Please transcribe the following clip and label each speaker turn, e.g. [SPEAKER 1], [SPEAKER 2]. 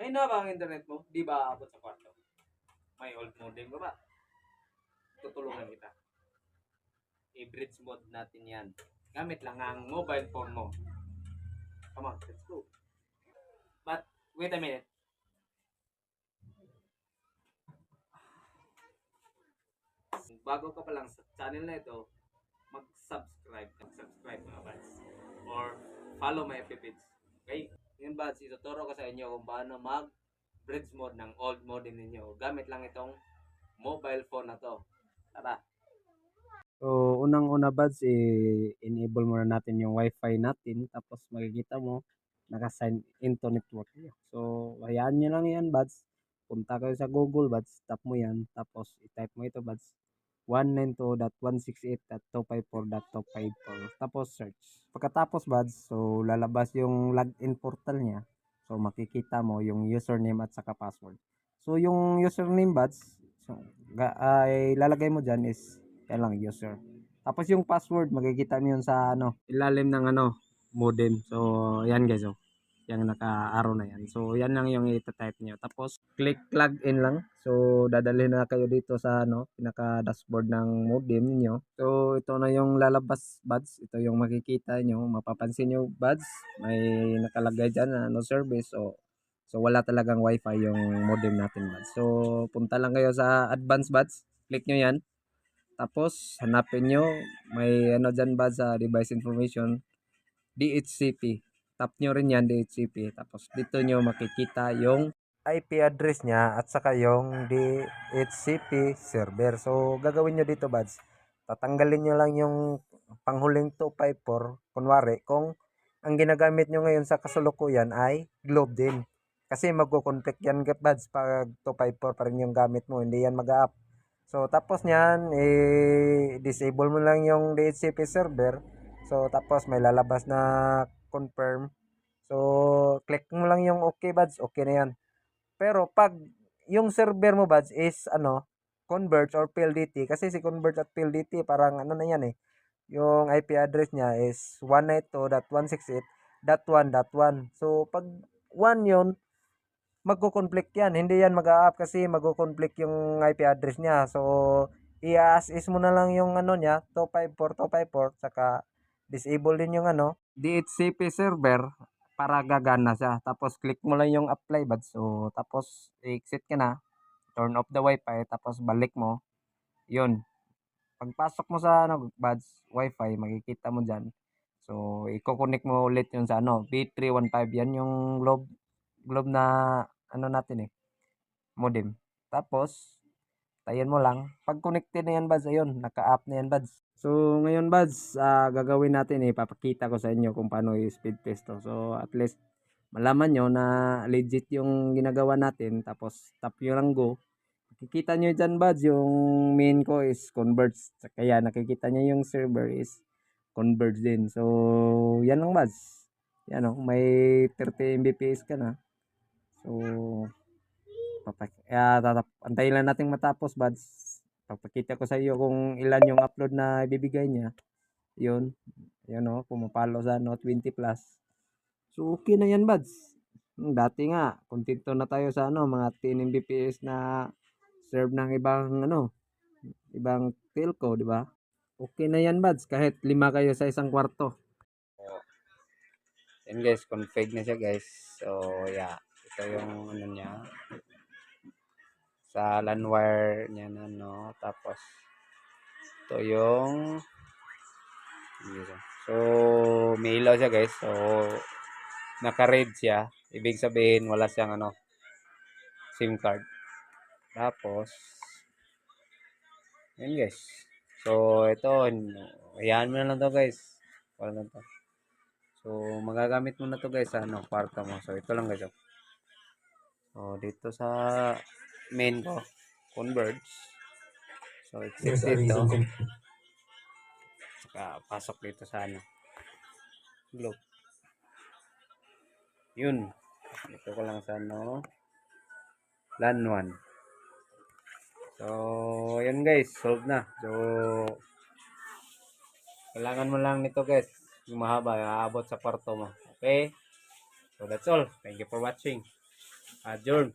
[SPEAKER 1] Ay na ba ang internet mo? Di ba abot sa kwarto? May old modem ka ba? Tutulungan kita. I-bridge mode natin yan. Gamit lang ang mobile phone mo. Come on, let's go. But, wait a minute. Bago ka pa lang sa channel na ito, mag-subscribe. Mag-subscribe mga buds. Or follow my FB page. Okay? Ngayon buds, ituturo ko sa inyo kung paano mag-bridge mode ng old modem ninyo. Gamit lang itong mobile phone na to. Tara!
[SPEAKER 2] So, unang-una buds, i-enable muna natin yung wifi natin. Tapos makikita mo, naka-sign into network niyo. So, hayaan nyo lang yan buds. Punta kayo sa Google buds, tap mo yan. Tapos, i-type mo ito buds. 192.168.254.254. Tapos, search. Pagkatapos buds, so lalabas yung login portal niya. So, makikita mo yung username at saka password. So, yung username buds, so, ay lalagay mo dyan is yan lang user. Tapos yung password makikita mo yun sa ano, ilalim ng ano, modem. So yan guys oh. Yung naka-arrow na yan. So yan lang yung i-type niyo. Tapos click login lang. So dadalhin na kayo dito sa ano, pinaka dashboard ng modem niyo. So ito na yung lalabas buds. Ito yung makikita niyo, mapapansin niyo buds. May nakalagay diyan na no service. So So wala talagang wifi yung modem natin buds. So punta lang kayo sa advanced buds. Click nyo yan. Tapos, hanapin nyo, may ano dyan ba sa device information, DHCP. Tap nyo rin yan, DHCP. Tapos, dito nyo makikita yung IP address niya at saka yung DHCP server. So, gagawin nyo dito, buds. Tatanggalin nyo lang yung panghuling 254. Kunwari, kung ang ginagamit nyo ngayon sa kasulukuyan ay globe din. Kasi magko-conflict yan, buds, pag 254 pa rin yung gamit mo. Hindi yan mag-up. So, tapos niyan, i-disable mo lang yung DHCP server. So, tapos may lalabas na confirm. So, click mo lang yung okay buds, okay na yan. Pero pag yung server mo buds is ano, Converge or PLDT kasi si Converge at PLDT parang ano na yan eh. Yung IP address niya is 192.168.1.1. So, pag 1 yun, magko-conflict yan. Hindi yan mag-a-up kasi magko-conflict yung IP address niya. So, i-as-is mo na lang yung ano niya, 254, 254, saka disable din yung ano, DHCP server para gagana siya. Tapos, click mo lang yung apply bad. So, tapos, exit ka na, turn off the wifi, tapos balik mo. Yun. Pagpasok mo sa ano, buds, wifi, makikita mo dyan. So, i-connect mo ulit yun sa ano, B315. Yan yung globe globe na ano natin eh modem tapos tayan mo lang. Pag connected na yan buds ayun naka-up na yan buds so ngayon buds ah, gagawin natin eh papakita ko sa inyo kung paano i-speed test to. So at least malaman nyo na legit yung ginagawa natin tapos tap nyo lang go. Nakikita nyo dyan buds yung main ko is converge. Kaya nakikita nyo yung server is converge din. So yan lang buds yan o, may 30 Mbps ka na. So, papak uh, tatap antayin lang natin matapos, buds. Papakita ko sa iyo kung ilan yung upload na ibibigay niya. Yun. Yun o, pumapalo sa no, 20 plus. So, okay na yan, buds. Dati nga, kontento na tayo sa ano, mga 10 Mbps na serve ng ibang ano, ibang telco, di ba? Okay na yan, buds. Kahit lima kayo sa isang kwarto. Yan guys, config na siya guys. So, yeah. Ito yung ano niya. Sa LAN wire niya na no. Tapos, ito yung dito. So, may ilaw siya guys. So, naka-red siya. Ibig sabihin, wala siyang ano, SIM card. Tapos, yan guys. So, ito, hayaan mo na lang to guys. Wala lang to. So, magagamit mo na to guys sa ano, kwarto mo. So, ito lang guys. Oh. So, dito sa main ko, converge. So, exit dito. Saka, pasok dito sa ano, globe. Yun. Ito ko lang sa ano, LAN 1. So, yun guys, solve na. So, kailangan mo lang nito guys yung mahaba, aabot sa kwarto mo. Okay? So that's all. Thank you for watching. Adjourn.